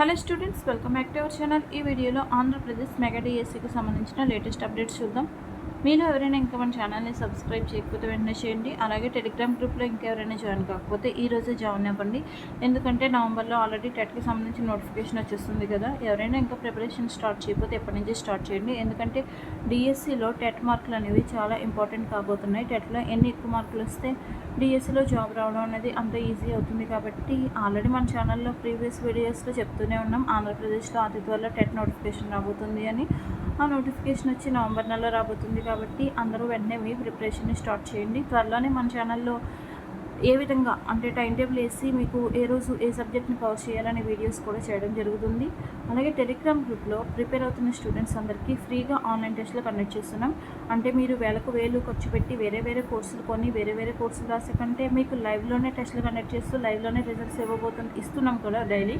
Hello students welcome back to our channel. ఈ వీడియోలో Andhra Pradesh mega డిఎస్సికి సంబంధించిన లేటెస్ట్ అప్డేట్స్ చూద్దాం. మీలో ఎవరైనా ఇంకా మన ఛానల్ని సబ్స్క్రైబ్ చేయకపోతే వెంటనే చేయండి. అలాగే టెలిగ్రామ్ గ్రూప్లో ఇంకెవరైనా జాయిన్ కాకపోతే ఈ రోజే జాయిన్ అవ్వండి. ఎందుకంటే నవంబర్లో ఆల్రెడీ టెట్కి సంబంధించి నోటిఫికేషన్ వచ్చేస్తుంది కదా. ఎవరైనా ఇంకా ప్రిపరేషన్ స్టార్ట్ చేయకపోతే ఎప్పటి నుంచి స్టార్ట్ చేయండి. ఎందుకంటే డిఎస్సిలో టెట్ మార్కులు అనేవి చాలా ఇంపార్టెంట్ కాబోతున్నాయి. టెట్లో ఎన్ని ఎక్కువ మార్కులు వస్తే డిఎస్సిలో జాబ్ రావడం అనేది అంత ఈజీ అవుతుంది కాబట్టి ఆల్రెడీ మన ఛానల్లో ప్రీవియస్ వీడియోస్లో చెప్తూనే ఉన్నాం. ఆంధ్రప్రదేశ్లో అతి త్వరలో టెట్ నోటిఫికేషన్ రాబోతుంది అని. ఆ నోటిఫికేషన్ వచ్చి నవంబర్ నెలలో రాబోతుంది కాబట్టి అందరూ వెంటనే మీ ప్రిపరేషన్ని స్టార్ట్ చేయండి. త్వరలోనే మన ఛానల్లో ఏ విధంగా అంటే టైం టేబుల్ వేసి మీకు ఏ రోజు ఏ సబ్జెక్ట్ని కవర్ చేయాలనే వీడియోస్ కూడా చేయడం జరుగుతుంది. అలాగే టెలిగ్రామ్ గ్రూప్లో ప్రిపేర్ అవుతున్న స్టూడెంట్స్ అందరికీ ఫ్రీగా ఆన్లైన్ టెస్ట్లు కండక్ట్ చేస్తున్నాం. అంటే మీరు వేలకు వేలు ఖర్చు పెట్టి వేరే వేరే కోర్సులు కొని వేరే వేరే కోర్సులు రాసే కంటే మీకు లైవ్లోనే టెస్ట్లు కండక్ట్ చేస్తూ లైవ్లోనే రిజల్ట్స్ ఇవ్వబోతుంది ఇస్తున్నాం కూడా డైలీ.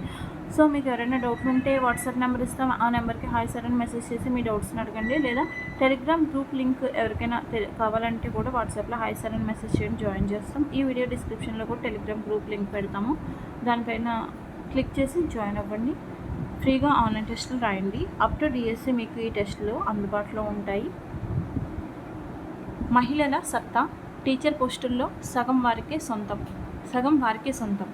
సో మీకు ఎవరైనా డౌట్లు ఉంటే వాట్సాప్ నెంబర్ ఇస్తాం. ఆ నెంబర్కి హాయ్ సార్ అని మెసేజ్ చేసి మీ డౌట్స్ని అడగండి. లేదా టెలిగ్రామ్ గ్రూప్ లింక్ ఎవరికైనా తె- కావాలంటే కూడా వాట్సాప్లో హాయ్ సార్ అని మెసేజ్ చేయండి జాయిన్ చేస్తాం. ఈ వీడియో డిస్క్రిప్షన్లో కూడా టెలిగ్రామ్ గ్రూప్ లింక్ పెడతాము. దానిపైన క్లిక్ చేసి జాయిన్ అవ్వండి. ఫ్రీగా ఆన్లైన్ టెస్టులు రాయండి. అప్ టు డిఎస్సి మీకు ఈ టెస్టులు అందుబాటులో ఉంటాయి. మహిళల సత్తా టీచర్ పోస్టుల్లో సగం వారికే సొంతం. సగం వారికే సొంతం.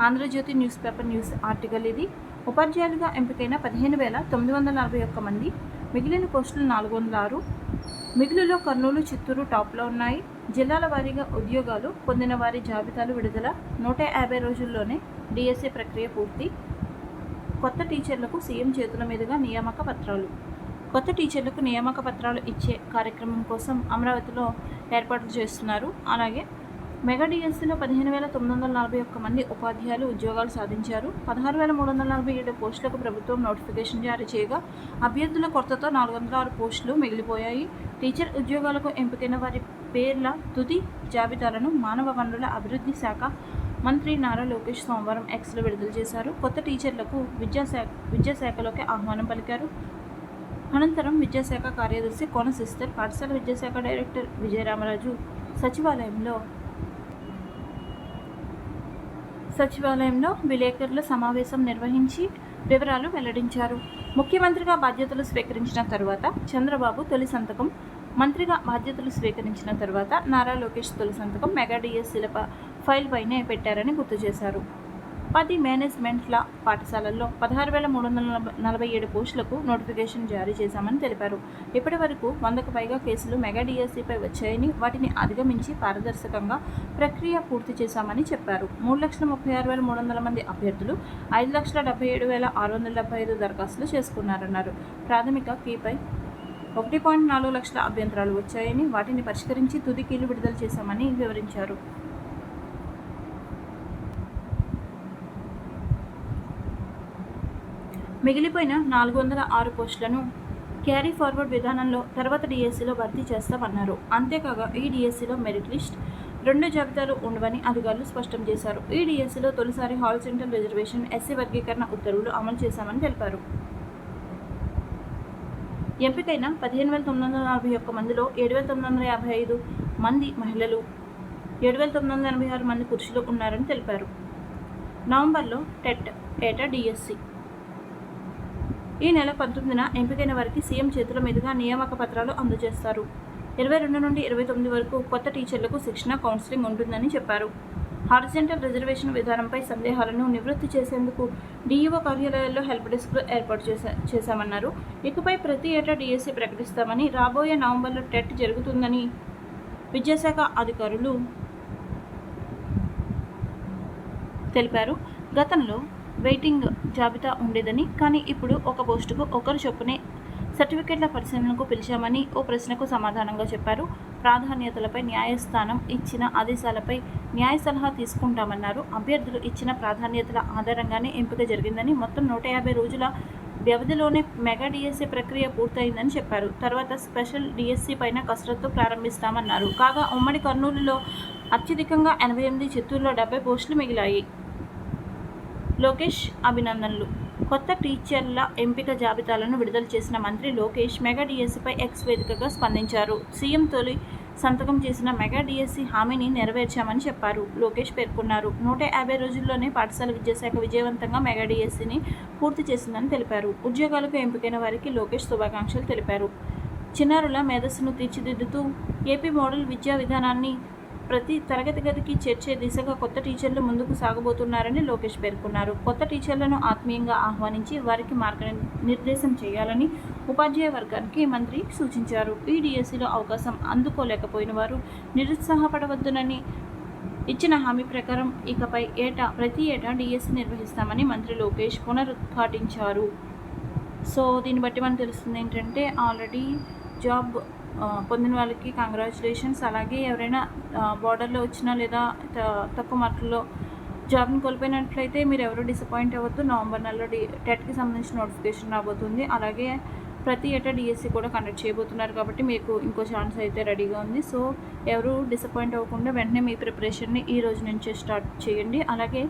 Andhra Jyothi news paper news article ఇది. ఉపాధ్యాయులుగా ఎంపికైన పదిహేను వేల తొమ్మిది వందల నలభై ఒక్క మంది. మిగిలిన పోస్టులు నాలుగు వందల ఆరు. మిగులులో కర్నూలు చిత్తూరు టాప్లో ఉన్నాయి. జిల్లాల వారీగా ఉద్యోగాలు పొందిన వారి జాబితాలు విడుదల నూట యాభై రోజుల్లోనే డిఎస్ఏ ప్రక్రియ పూర్తి. కొత్త టీచర్లకు సీఎం చేతుల మీదుగా నియామక పత్రాలు. కొత్త టీచర్లకు నియామక పత్రాలు ఇచ్చే కార్యక్రమం కోసం అమరావతిలో ఏర్పాట్లు చేస్తున్నారు. అలాగే మెగా డిఎస్సీలో పదిహేను వేల తొమ్మిది వందల నలభై ఒక్క మంది ఉపాధ్యాయులు ఉద్యోగాలు సాధించారు. పదహారు వేల మూడు వందల నలభై ఏడు పోస్టులకు ప్రభుత్వం నోటిఫికేషన్ జారీ చేయగా అభ్యర్థుల కొరతతో నాలుగు వందల ఆరు పోస్టులు మిగిలిపోయాయి. టీచర్ ఉద్యోగాలకు ఎంపికైన వారి పేర్ల తుది జాబితాలను మానవ వనరుల అభివృద్ధి శాఖ మంత్రి నారా లోకేష్ సోమవారం ఎక్స్లో విడుదల చేశారు. కొత్త టీచర్లకు విద్యాశాఖ విద్యాశాఖలోకి ఆహ్వానం పలికారు. అనంతరం విద్యాశాఖ కార్యదర్శి కోన సిస్టర్ పాఠశాల విద్యాశాఖ డైరెక్టర్ విజయరామరాజు సచివాలయంలో సచివాలయంలో విలేకరుల సమావేశం నిర్వహించి వివరాలు వెల్లడించారు. ముఖ్యమంత్రిగా బాధ్యతలు స్వీకరించిన తరువాత చంద్రబాబు తొలి సంతకం మంత్రిగా బాధ్యతలు స్వీకరించిన తర్వాత నారా లోకేష్ తొలి సంతకం మెగా డిఎస్సీల ఫైల్ పైనే పెట్టారని గుర్తు చేశారు. పది మేనేజ్మెంట్ల పాఠశాలల్లో పదహారు వేల మూడు వందల నలభై- నలభై ఏడు పోస్టులకు నోటిఫికేషన్ జారీ చేశామని తెలిపారు. ఇప్పటి వరకు వందకు పైగా కేసులు మెగా డిఎస్సీపై వచ్చాయని వాటిని అధిగమించి పారదర్శకంగా ప్రక్రియ పూర్తి చేశామని చెప్పారు. మూడు లక్షల ముప్పై ఆరు వేల మూడు వందల మంది అభ్యర్థులు ఐదు లక్షల డెబ్బై ఏడు వేల ఆరు వందల డెబ్బై ఐదు దరఖాస్తులు చేసుకున్నారన్నారు. ప్రాథమిక కీపై ఒకటి పాయింట్ నాలుగు లక్షల అభ్యంతరాలు వచ్చాయని వాటిని పరిష్కరించి తుది కీలు విడుదల చేశామని వివరించారు. మిగిలిపోయిన నాలుగు వందల ఆరు పోస్టులను క్యారీ ఫార్వర్డ్ విధానంలో తర్వాత డిఎస్సిలో భర్తీ చేస్తామన్నారు. అంతేకాక ఈ డిఎస్సిలో మెరిట్ లిస్ట్ రెండు జాబితాలు ఉండవని అధికారులు స్పష్టం చేశారు. ఈ డిఎస్సిలో తొలిసారి హాల్ సెంటర్ రిజర్వేషన్ ఎస్సీ వర్గీకరణ ఉత్తర్వులు అమలు చేశామని తెలిపారు. ఎంపికైన పదిహేను వేల తొమ్మిది వందల నలభై ఒక్క మందిలో ఏడు వేల తొమ్మిది వందల యాభై ఐదు మంది మహిళలు ఏడు వేల తొమ్మిది వందల ఎనభై ఆరు మంది పురుషులు ఉన్నారని తెలిపారు. నవంబర్లో టెట్ ఏటా డిఎస్సి. ఈ నెల పంతొమ్మిదిన ఎంపికైన వారికి సీఎం చేతుల మీదుగా నియామక పత్రాలు అందజేస్తారు. ఇరవై రెండు నుండి ఇరవై తొమ్మిది వరకు కొత్త టీచర్లకు శిక్షణ కౌన్సిలింగ్ ఉంటుందని చెప్పారు. హారిజెంటల్ రిజర్వేషన్ విధానంపై సందేహాలను నివృత్తి చేసేందుకు డీఈఓ కార్యాలయాల్లో హెల్ప్ డెస్క్లు ఏర్పాటు చేశా చేశామన్నారు. ఇకపై ప్రతి ఏటా డిఎస్సి ప్రకటిస్తామని రాబోయే నవంబర్లో టెట్ జరుగుతుందని విద్యాశాఖ అధికారులు తెలిపారు. గతంలో వెయిటింగ్ జాబితా ఉండేదని కానీ ఇప్పుడు ఒక పోస్టుకు ఒకరు చొప్పునే సర్టిఫికెట్ల పరిశీలనకు పిలిచామని ఓ ప్రశ్నకు సమాధానంగా చెప్పారు. ప్రాధాన్యతలపై న్యాయస్థానం ఇచ్చిన ఆదేశాలపై న్యాయ సలహా తీసుకుంటామన్నారు. అభ్యర్థులు ఇచ్చిన ప్రాధాన్యతల ఆధారంగానే ఎంపిక జరిగిందని మొత్తం నూట యాభై రోజుల వ్యవధిలోనే మెగా డిఎస్సీ ప్రక్రియ పూర్తయిందని చెప్పారు. తర్వాత స్పెషల్ డిఎస్సీ పైన కసరత్తు ప్రారంభిస్తామన్నారు. కాగా ఉమ్మడి కర్నూలులో అత్యధికంగా ఎనభై ఎనిమిది చిత్తూరులో డెబ్బై పోస్టులు మిగిలాయి. లోకేష్ అభినందనలు. కొత్త టీచర్ల ఎంపిక జాబితాలను విడుదల చేసిన మంత్రి లోకేష్ మెగా డిఎస్సిపై ఎక్స్ వేదికగా స్పందించారు. సీఎం తొలి సంతకం చేసిన మెగా డిఎస్సి హామీని నెరవేర్చామని చెప్పారు. లోకేష్ పేర్కొన్నారు. నూట యాభై రోజుల్లోనే పాఠశాల విద్యాశాఖ విజయవంతంగా మెగా డిఎస్సిని పూర్తి చేసిందని తెలిపారు. ఉద్యోగాలకు ఎంపికైన వారికి లోకేష్ శుభాకాంక్షలు తెలిపారు. చిన్నారుల మేధస్సును తీర్చిదిద్దుతూ ఏపీ మోడల్ విద్యా విధానాన్ని ప్రతి తరగతి గదికి చేర్చే దిశగా కొత్త టీచర్లు ముందుకు సాగబోతున్నారని లోకేష్ పేర్కొన్నారు. కొత్త టీచర్లను ఆత్మీయంగా ఆహ్వానించి వారికి మార్గ నిర్దేశం చేయాలని ఉపాధ్యాయ వర్గానికి మంత్రి సూచించారు. ఈ అవకాశం అందుకోలేకపోయిన వారు నిరుత్సాహపడవద్దునని ఇచ్చిన హామీ ప్రకారం ఇకపై ఏటా ప్రతి ఏటా డిఎస్సి నిర్వహిస్తామని మంత్రి లోకేష్ పునరుద్ఘాటించారు. సో దీన్ని బట్టి మనకు తెలుస్తుంది ఏంటంటే ఆల్రెడీ జాబ్ పొందిన వాళ్ళకి కంగ్రాచులేషన్స్ అలాగే ఎవరైనా బార్డర్లో వచ్చినా లేదా తక్కువ మార్కుల్లో జాబ్ని కోల్పోయినట్లయితే మీరు ఎవరు డిసప్పాయింట్ అవ్వద్దు. నవంబర్ నెలలో డి టెట్కి సంబంధించిన నోటిఫికేషన్ రాబోతుంది. అలాగే ప్రతి ఏటా డిఎస్సి కూడా కండక్ట్ చేయబోతున్నారు కాబట్టి మీకు ఇంకో ఛాన్స్ అయితే రెడీగా ఉంది. సో ఎవరు డిసప్పాయింట్ అవ్వకుండా వెంటనే మీ ప్రిపరేషన్ని ఈ రోజు నుంచే స్టార్ట్ చేయండి. అలాగే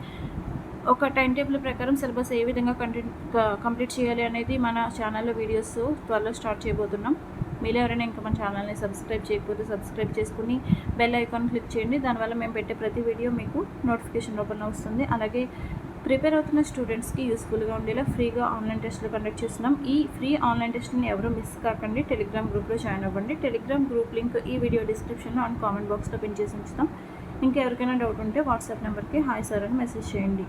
ఒక టైం టేబుల్ ప్రకారం సిలబస్ ఏ విధంగా కంటిన్యూ కంప్లీట్ చేయాలి అనేది మన ఛానల్లో వీడియోస్ త్వరలో స్టార్ట్ చేయబోతున్నాం. మీరు ఎవరైనా ఇంకా మన ఛానల్ని సబ్స్క్రైబ్ చేయకపోతే సబ్స్క్రైబ్ చేసుకుని బెల్ ఐకాన్ క్లిక్ చేయండి. దానివల్ల మేము పెట్టే ప్రతి వీడియో మీకు నోటిఫికేషన్ రూపంలో వస్తుంది. అలాగే ప్రిపేర్ అవుతున్న స్టూడెంట్స్కి యూస్ఫుల్గా ఉండేలా ఫ్రీగా ఆన్లైన్ టెస్ట్లు కండక్ట్ చేస్తున్నాం. ఈ ఫ్రీ ఆన్లైన్ టెస్ట్ని ఎవరు మిస్ కాకండి. టెలిగ్రామ్ గ్రూప్లో జాయిన్ అవ్వండి. టెలిగ్రామ్ గ్రూప్ లింక్ ఈ వీడియో డిస్క్రిప్షన్లో అండ్ కామెంట్ బాక్స్లో పిన్ చేసి ఉంచుతాం. ఇంకా ఎవరికైనా డౌట్ ఉంటే వాట్సాప్ నెంబర్కి హాయ్ సార్ అని మెసేజ్ చేయండి.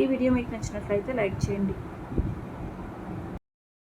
ఈ వీడియో మీకు నచ్చినట్లయితే లైక్ చేయండి.